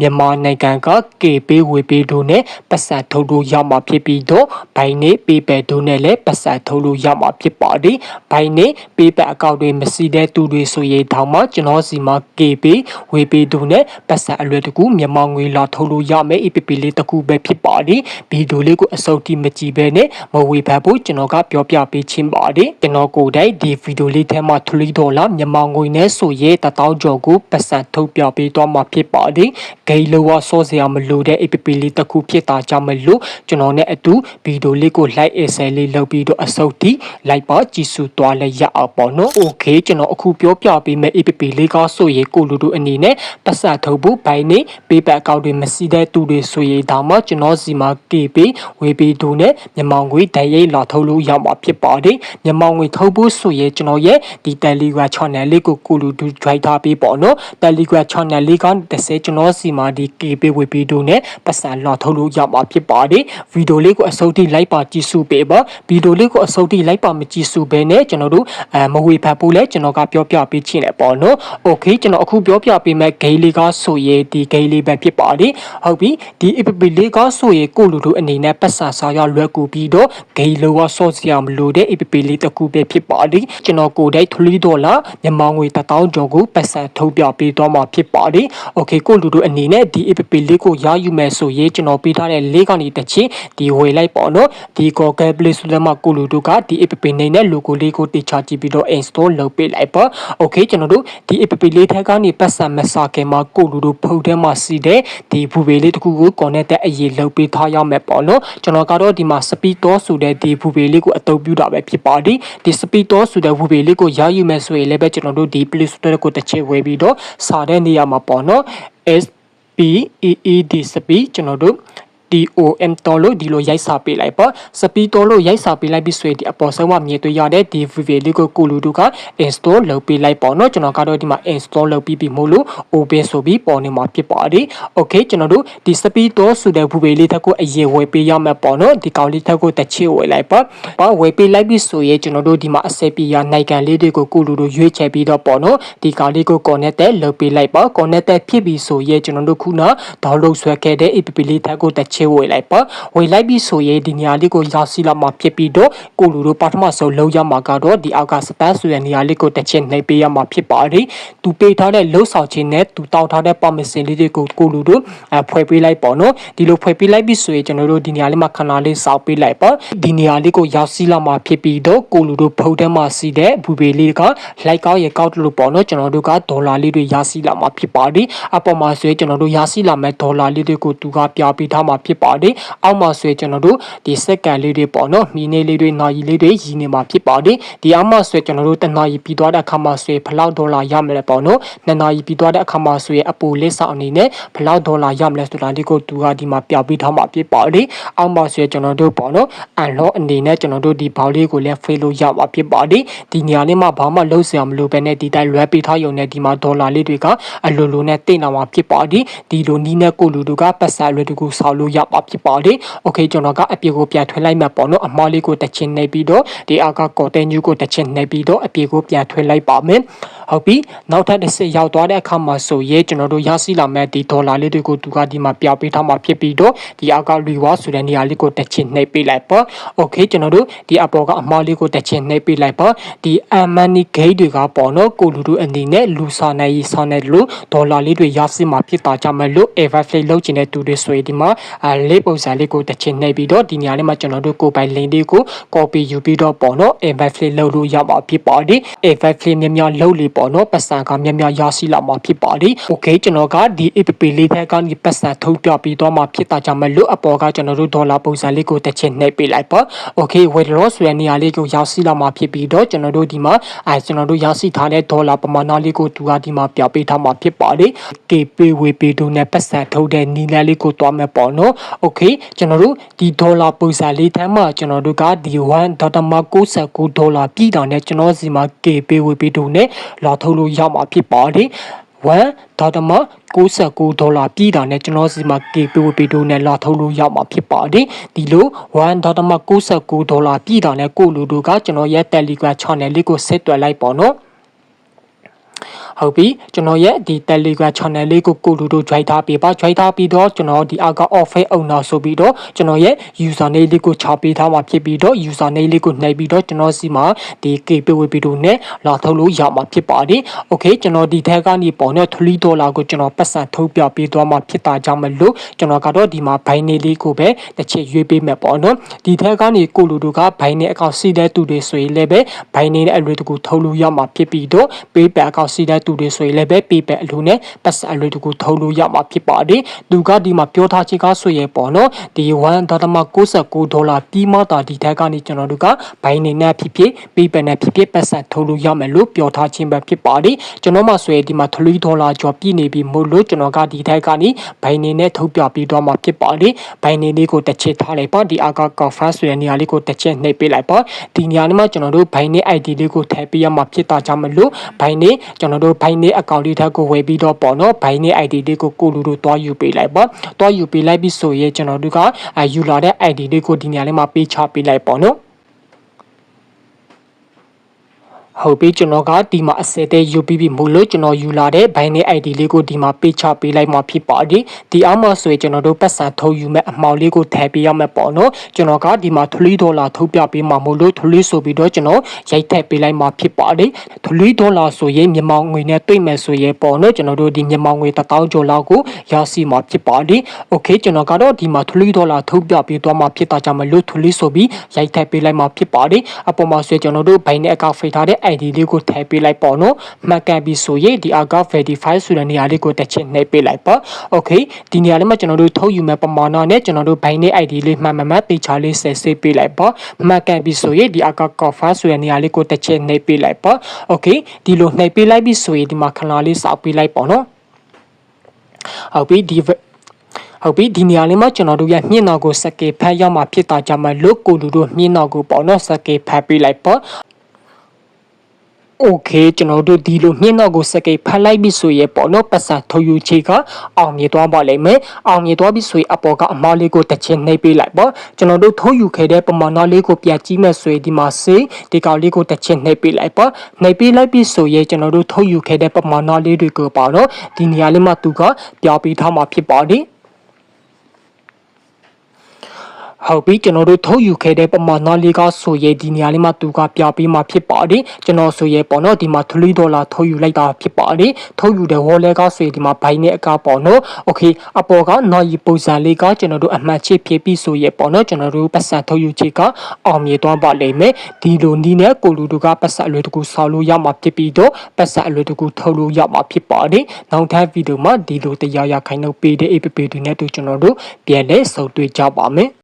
မြန်မာနိုင်ငံက KB ဝေပေးတို့နဲ့ပတ်စံထုတ်လို့ရမှာဖြစ်ပြီးတော့ဘိုင်နေပေးပယ်တို့နဲ့လည်းပတ်စံထုတ်လို့ရမှာဖြစ်ပါတယ်ဘိုင်နေပေးပယ်အကောင့်တွေမစီတဲ့သူတွေဆိုရင်တောင်မှကျွန်တော်စီမှာ KB ဝေပေးတို့နဲ့ပတ်စံအလွယ်တကူမြန်မာငွေလာထုတ်လို့ရမယ် APP လေးတစ်ခုပဲဖြစ်ပါတယ်ဗီဒီယိုလေးကိုအစုံတိမကြည့်ပဲနဲ့မဝေဖန်ဖို့ကျွန်တော်ကပြောပြပေးချင်းပါတယ်ကျွန်တော်ကိုယ်တိုင်ဒီဗီဒီယိုလေးထဲမှာထလီဒေါ်လာမြန်မာငွေနဲ့ဆိုရင်တထောင်ကျော်ကိုပတ်စံထုတ်ပြပေးသွားမှာဖြစ်ပါတယ်ဂိမ်းလောကစောစရာမလိုတဲ့ APP လေးတစ်ခုဖြစ်တာကြောင့်မလို့ကျွန်တော်နဲ့အတူဗီဒီယိုလေးကို like အစဲလေးလုပ်ပြီးတော့အစုပ်တီ like ပါကြည့်စုသွားလဲရအောင်ပေါ့နော် okay ကျွန်တော်အခုပြောပြပေးမယ့် APP လေးကဆိုရင်ကိုလူတို့အနေနဲ့ပတ်စံထုတ်ဖို့ဘိုင်းနေပေးပတ်အကောင့်တွေမစီတဲ့သူတွေဆိုရင်ဒါမှကျွန်တော်စီမှာ KB ဝေပေးသူနဲ့မြန်မာငွေတန်ရိပ်လာထုတ်လို့ရမှာဖြစ်ပါတယ်မြန်မာငွေထုတ်ဖို့ဆိုရင်ကျွန်တော်ရဲ့ဒီ Telegram channel လေးကိုကိုလူတို့ join ထားပေးပေါ့နော် Telegram channel လေးကတစ်စဲကျွန်တော်စီမှာဒီ KB ဝေပေးသူနဲ့ပတ်စံလာထုတ်လို့ရမှာဖြစ်ပါတယ်ဗီဒီယိုလေးကိုအစုံထိလိုက်ပါကြည့်စုပေးပါဗီဒီယိုလေးကိုအစုံထိလိုက်ပါမကြည့်စုဘဲနဲ့ကျွန်တော်တို့အဲမဝေဖန်ဖို့လဲကျွန်တော်ကပြောပြပေးချင်တယ်ပေါ့နော်โอเคကျွန်တော်အခုပြောပြပေးမယ့်ဂိမ်းလေးကဆိုရင်ဒီဂိမ်းလေးပဲဖြစ်ပါတယ်ဟုတ်ပြီဒီ app လေးကဆိုရင်ကိုလူတို့အနေနဲ့ပတ်စံစားရလွယ်ကူပြီးတော့ဂိမ်းလောကဆော့စရာမလိုတဲ့ app လေးတစ်ခုပဲဖြစ်ပါတယ်ကျွန်တော်ကိုယ်တိုင်3ဒေါ်လာမြန်မာငွေ1000ကျော်ကိုပတ်စံထုတ်ပြပေးသွားမှာဖြစ်ပါတယ်โอเคကိုလူတို့အနေ ေအနေနဲ့ဒီ app လေးကိုရယူမယ်ဆိုရင်ကျွန်တော်ပေးထားတဲ့လေးကနေတစ်ချင်းဒီဝေလိုက်ပေါ့နော်ဒီ Google Play Store မှာကိုလူတို့ကဒီ app နေနဲ့ logo လေးကိုတိကျကြည့်ပြီးတော့ install လုပ်ပေးလိုက်ပါ။ Okay ကျွန်တော်တို့ဒီ app လေးထက်ကနေပတ်စံမစာခင်မှာကိုလူတို့ဖုန်းထဲမှာစီတဲ့ဒီဘူပေလေးတစ်ခုကို connect တဲ့အရေးလုပ်ပေးထားရမယ်ပေါ့နော်ကျွန်တော်ကတော့ဒီမှာ speedo ဆိုတဲ့ဒီဘူပေလေးကိုအသုံးပြုတာပဲဖြစ်ပါသည်ဒီ speedo ဆိုတဲ့ဘူပေလေးကိုရယူမယ်ဆိုရင်လည်းပဲကျွန်တော်တို့ဒီ Play Store ကိုတစ်ချက်ဝယ်ပြီးတော့စာတဲ့နေရာမှာပေါ့နော် S P E E D speed ကျွန်တော်တို့ DOM တော်လို့ဒီလိုရိုက်စာပေးလိုက်ပါစပီတော်လို့ရိုက်စာပေးလိုက်ပြီးဆိုရင်ဒီအပေါ်ဆုံးမှာမြင်တွေ့ရတဲ့ဒီ VV လေးကိုကိုလူတို့က install လုပ်ပေးလိုက်ပေါ့နော်ကျွန်တော်ကတော့ဒီမှာ install လုပ်ပြီးပြီမို့လို့ open ဆိုပြီးပေါ်နေမှာဖြစ်ပါတယ် okay ကျွန်တော်တို့ဒီစပီတော်ဆိုတဲ့ VV လေးတစ်ခုအရင်ဝယ်ပေးရမယ်ပေါ့နော်ဒီကောင်လေးတစ်ခုတစ်ချစ်ဝယ်လိုက်ပါပါဝယ်ပေးလိုက်ပြီးဆိုရင်ကျွန်တော်တို့ဒီမှာအစပီယာနိုင်ကန်လေးတွေကိုကိုလူတို့ရွေးချယ်ပြီးတော့ပေါ့နော်ဒီကောင်လေးကို connect လုပ်ပေးလိုက်ပါ connect ဖြစ်ပြီးဆိုရင်ကျွန်တော်တို့ခုန download ဆွဲခဲ့တဲ့ app လေးတစ်ခုတစ်ချစ်ဝေလိုက်ပါဝေလိုက်ပြီးဆိုရင်ဒီနေရာလေးကိုရောက်စီလာမှာဖြစ်ပြီးတော့ကိုလူတို့ပထမဆုံးလုံးရမှာကတော့ဒီအောက်ကစပတ်ဆိုတဲ့နေရာလေးကိုတစ်ချက်နှိပ်ပေးရမှာဖြစ်ပါတယ်သူပေးထားတဲ့လှုပ်ဆောင်ခြင်းနဲ့သူတောက်ထားတဲ့ permission လေးတွေကိုကိုလူတို့အဖွဲ့ပေးလိုက်ပေါ့နော်ဒီလိုဖွဲ့ပေးလိုက်ပြီးဆိုရင်ကျွန်တော်တို့ဒီနေရာလေးမှာခဏလေးစောက်ပေးလိုက်ပါဒီနေရာလေးကိုရောက်စီလာမှာဖြစ်ပြီးတော့ကိုလူတို့ဖုတ်ထဲမှာစီတဲ့ဘူပေလေးကလိုက်ကောက်ရကောက်လို့ပေါ့နော်ကျွန်တော်တို့ကဒေါ်လာလေးတွေရစီလာမှာဖြစ်ပါတယ်အပေါ်မှာဆိုရင်ကျွန်တော်တို့ရစီလာမဲ့ဒေါ်လာလေးတွေကိုသူကပြပေးထားမှာဖြစ်ပါတယ်အောက်မှာဆိုရင်ကျွန်တော်တို့ဒီစက္ကန်လေးတွေပေါ့နော်မိနစ်လေးတွေနာရီလေးတွေရည်နေမှာဖြစ်ပါတယ်ဒီအောက်မှာဆိုရင်ကျွန်တော်တို့တနာရီပြီးသွားတဲ့အခါမှာဆိုရင်ဘလောက်ဒေါ်လာရမလဲပေါ့နော်နှစ်နာရီပြီးသွားတဲ့အခါမှာဆိုရင်အပူလေးဆောင်အနေနဲ့ဘလောက်ဒေါ်လာရမလဲဆိုတာဒီကိုသူကဒီမှာပြပေးထားမှာဖြစ်ပါတယ်အောက်မှာဆိုရင်ကျွန်တော်တို့ပေါ့နော်အန်လောအနေနဲ့ကျွန်တော်တို့ဒီဘောက်လေးကိုလည်းဖေးလို့ရမှာဖြစ်ပါတယ်ဒီနေရာလေးမှာဘာမှလုံးစရာမလိုပဲနဲ့ဒီတိုင်းလွှဲပေးထားရုံနဲ့ဒီမှာဒေါ်လာလေးတွေကအလိုလိုနဲ့တိတ်လာမှာဖြစ်ပါတယ်ဒီလိုနီးနဲ့ကိုလူတို့ကပတ်ဆက်လွယ်တကူဆောက်လို့ရပါဖြစ်ပါတယ်။ Okay ကျွန်တော်ကအပြေကိုပြန်ထွက်လိုက်မှာပေါ့နော်အမားလေးကိုတစ်ချင်နှိပ်ပြီးတော့ဒီအကကော်တဲညူကိုတစ်ချင်နှိပ်ပြီးတော့အပြေကိုပြန်ထွက်လိုက်ပါမယ်။ဟုတ်ပြီနောက်ထပ်တစ်ဆင့်ရောက်သွားတဲ့အခါမှာဆိုရဲကျွန်တော်တို့ရရှိလာမဲ့ဒီဒေါ်လာလေးတွေကိုသူကဒီမှာပြပေးထားမှာဖြစ်ပြီးတော့ဒီအကလွေဝါဆိုတဲ့နေရာလေးကိုတစ်ချင်နှိပ်ပေးလိုက်ပါ။ Okay ကျွန်တော်တို့ဒီအပေါ်ကအမားလေးကိုတစ်ချင်နှိပ်ပေးလိုက်ပါ။ဒီ Amani Gate တွေကပေါ့နော်ကိုလူတို့အနေနဲ့လူစာနယ်ရေးစာနယ်လို့ဒေါ်လာလေးတွေရရှိမှာဖြစ်တာကြောင့်မလို့ Everflate လောက်ကျင်တဲ့သူတွေဆိုရင်ဒီမှာလေးပုံစံလေးကိုတစ်ချင်းနှိပ်ပြီးတော့ဒီနေရာလေးမှာကျွန်တော်တို့ကိုပိုင် link လေးကို copy ယူပြီးတော့ပေါ့နော် everflay လုပ်လို့ရမှာဖြစ်ပါတယ် everflay များများလုပ်လေပေါ့နော်ပတ်စံကများများရရှိလာမှာဖြစ်ပါတယ် okay ကျွန်တော်ကဒီ app လေးထက်ကနေပတ်စံထုတ်ပြပြီးတော့မှဖြစ်တာကြောင့်မလို့အပေါ်ကကျွန်တော်တို့ဒေါ်လာပုံစံလေးကိုတစ်ချင်းနှိပ်ပေးလိုက်ပါ okay withdraw ဆိုတဲ့နေရာလေးကိုရောက်ရှိလာမှာဖြစ်ပြီးတော့ကျွန်တော်တို့ဒီမှာအဲကျွန်တော်တို့ရရှိထားတဲ့ဒေါ်လာပမာဏလေးကိုသူကဒီမှာပြပေးထားမှာဖြစ်ပါတယ် KP ဝေပီတို့နဲ့ပတ်စံထုတ်တဲ့နီလန်လေးကိုတွားမယ်ပေါ့နော် okay ကျွန်တော်တို့ဒီဒေါ်လာပုံစံလေးထမ်းမှာကျွန်တော်တို့ကဒီ1.69ဒေါ်လာပြည်တာနဲ့ကျွန်တော်စီမှာ KP ဝေပီတို့နဲ့လာထုတ်လို့ရမှာဖြစ်ပါတယ်1.69ဒေါ်လာပြည်တာနဲ့ကျွန်တော်စီမှာ KP ဝေပီတို့နဲ့လာထုတ်လို့ရမှာဖြစ်ပါတယ်ဒီလို1.69ဒေါ်လာပြည်တာနဲ့ကိုလူတို့ကကျွန်တော်ရဲ့ Telegram channel လေးကိုဆက်သွယ်လိုက်ပေါ့နော် ဟုတ်ပြီကျွန်တော်ရဲ့ဒီ Telegram channel လေးကိုကိုလူတို့ join ထားပေးပါ join ထားပြီးတော့ကျွန်တော်ဒီအောက်က offer owner ဆိုပြီးတော့ကျွန်တော်ရဲ့ user name လေးကိုချပေးထားမှာဖြစ်ပြီးတော့ user name လေးကိုနှိပ်ပြီးတော့ကျွန်တော်စီမှာဒီ KP ဝေဗီတို့နဲ့လာထုတ်လို့ရမှာဖြစ်ပါတယ် okay ကျွန်တော်ဒီထက်ကနေပေါ်တော့3ဒေါ်လာကိုကျွန်တော်ပတ်စံထုတ်ပြပေးသွားမှာဖြစ်တာကြောင့်မလို့ကျွန်တော်ကတော့ဒီမှာဘိုင်းနေလေးကိုပဲတစ်ချက်ရွေးပေးမယ်ပေါ့နော်ဒီထက်ကနေကိုလူတို့ကဘိုင်းနေအကောင့်စီတဲ့သူတွေဆိုရင်လည်းပဲဘိုင်းနေတဲ့အလွယ်တကူထုတ်လို့ရမှာဖြစ်ပြီးတော့ PayPal အကောင့်စီတဲ့သူတွေဆိုရင်လည်းပဲ PayPal အလိုနဲ့ပတ်စံအလွယ်တကူထုတ်လို့ရမှာဖြစ်ပါတယ်သူကဒီမှာပြောထားချင်ကဆိုရင်ပေါ့နော်ဒီ1.69ဒေါ်လာပြီးမှတာဒီထက်ကနေကျွန်တော်တို့ကဘိုင်းနေနဲ့ဖြစ်ဖြစ် PayPal နဲ့ဖြစ်ဖြစ်ပတ်စံထုတ်လို့ရမယ်လို့ပြောထားခြင်းပဲဖြစ်ပါတယ်ကျွန်တော်မှဆိုရင်ဒီမှာ3ဒေါ်လာကျော်ပြည့်နေပြီမို့လို့ကျွန်တော်ကဒီထက်ကနေဘိုင်းနေနဲ့ထုတ်ပြပေးတော့မှာဖြစ်ပါတယ်ဘိုင်းနေလေးကိုတစ်ချက်ထားလိုက်ပါဒီအကကော့ဖတ်ဆိုတဲ့နေရာလေးကိုတစ်ချက်နှိပ်ပေးလိုက်ပါဒီနေရာလေးမှာကျွန်တော်တို့ဘိုင်းနေ ID လေးကိုထည့်ပေးရမှာဖြစ်တာကြောင့်မလို့ဘိုင်းနေကျွန်တော်တို့ဘိုင်းနေအကောင့်လေးထက်ကိုဝယ်ပြီးတော့ပေါ့နော်ဘိုင်းနေ ID လေးကိုကိုလူတို့တွားယူပေးလိုက်ပါတွားယူပေးလိုက်ပြီးဆိုရင်ကျွန်တော်တို့ကယူလာတဲ့ ID လေးကိုဒီနေရာလေးမှာပေးချပေးလိုက်ပေါ့နော် ဟုတ်ပြီကျွန်တော်ကဒီမှာအစဲတဲ့ယူပြီးပြီမို့လို့ကျွန်တော်ယူလာတဲ့ဘိုင်းနဲ့ ID လေးကိုဒီမှာပေးချပေးလိုက်မှာဖြစ်ပါတယ်ဒီအောက်မှာဆိုရင်ကျွန်တော်တို့ပတ်စံထုတ်ယူမဲ့အမှောင်လေးကိုထည့်ပေးရမယ်ပေါ့နော်ကျွန်တော်ကဒီမှာ3ဒေါ်လာထုတ်ပြပေးမှာမို့လို့3ဆိုပြီးတော့ကျွန်တော်ရိုက်ထည့်ပေးလိုက်မှာဖြစ်ပါတယ်3ဒေါ်လာဆိုရင်မြန်မာငွေနဲ့တွိတ်မယ်ဆိုရင်ပေါ့နော်ကျွန်တော်တို့ဒီမြန်မာငွေ1000ကျော်လောက်ကိုရရှိမှာဖြစ်ပါတယ် okay ကျွန်တော်ကတော့ဒီမှာ3ဒေါ်လာထုတ်ပြပေးသွားမှာဖြစ်တာကြောင့်မလို့3ဆိုပြီးရိုက်ထည့်ပေးလိုက်မှာဖြစ်ပါတယ်အပေါ်မှာဆိုရင်ကျွန်တော်တို့ဘိုင်းနဲ့အကောက်ဖိတ်ထားတဲ့ ID လေးကိုထည့်ပေးလိုက်ပေါ့နော်မှတ်ကန်ပြီးဆိုရင်ဒီ account verify ဆိုတဲ့နေရာလေးကိုတစ်ချက်နှိပ်ပေးလိုက်ပါ okay ဒီနေရာလေးမှာကျွန်တော်တို့ထုတ်ယူမဲ့ပမာဏနဲ့ကျွန်တော်တို့ Binance ID လေးမှန်မှန်မှန်တေချာလေးဆက်ဆေးပေးလိုက်ပါမှတ်ကန်ပြီးဆိုရင်ဒီ account confirm ဆိုတဲ့နေရာလေးကိုတစ်ချက်နှိပ်ပေးလိုက်ပါ okay ဒီလိုနှိပ်ပေးလိုက်ပြီးဆိုရင်ဒီမှာခဏလေးစောက်ပေးလိုက်ပေါ့နော်ဟုတ်ပြီဒီဟုတ်ပြီဒီနေရာလေးမှာကျွန်တော်တို့ရမြင့်တော်ကိုစကေဖတ်ရောက်မှာဖြစ်တာကြောင့်မလို့ကိုလူတို့မြင့်တော်ကိုပေါ့နော်စကေဖတ်ပေးလိုက်ပေါ့ โอเคကျွန်တော်တို့ဒီလိုမြင့်တော့ကိုစကိတ်ဖတ်လိုက်ပြီဆိုရင်ပေါ့နော်ပတ်စံထုတ်ယူချေကအောင်မြင်သွားပါလိမ့်မယ်အောင်မြင်သွားပြီဆိုရင်အပေါ်ကအမားလေးကိုတစ်ချက်နှိပ်ပေးလိုက်ပေါ့ကျွန်တော်တို့ထုတ်ယူခဲ့တဲ့ပမာဏလေးကိုပြကြည့်မယ်ဆိုရင်ဒီမှာစေးဒီကောင်လေးကိုတစ်ချက်နှိပ်ပေးလိုက်ပေါ့နှိပ်ပေးလိုက်ပြီဆိုရင်ကျွန်တော်တို့ထုတ်ယူခဲ့တဲ့ပမာဏလေးတွေကိုပေါ့နော်ဒီနေရာလေးမှာသူကပြပေးထားမှာဖြစ်ပါတယ် ဟုတ်ပြီကျွန်တော်တို့ထုတ်ယူခဲ့တဲ့ပမာဏလေးကဆိုရဲဒီနေရာလေးမှာသူကပြပေးမှာဖြစ်ပါတယ်ကျွန်တော်ဆိုရဲပေါ့နော်ဒီမှာ3ဒေါ်လာထုတ်ယူလိုက်တာဖြစ်ပါတယ်ထုတ်ယူတဲ့ wallet ကဆိုရဲဒီမှာဘိုင်းနဲ့အကပေါ့နော် okay အပေါ်ကနော်ရီပုံစံလေးကကျွန်တော်တို့အမှန်ချစ်ဖြစ်ပြီးဆိုရဲပေါ့နော်ကျွန်တော်တို့ပတ်စံထုတ်ယူချစ်ကအောင်မြင်သွားပါလိမ့်မယ်ဒီလိုနီးနဲ့ကိုလူတို့ကပတ်စံအလွယ်တကူဆောက်လို့ရမှာဖြစ်ပြီးတော့ပတ်စံအလွယ်တကူထုတ်လို့ရမှာဖြစ်ပါတယ်နောက်ထပ်ဗီဒီယိုမှာဒီလိုတရားရခိုင်နှုတ်ပေးတဲ့ app တွေနဲ့တို့ကျွန်တော်တို့ပြန်လဲဆုံတွေ့ကြပါမယ်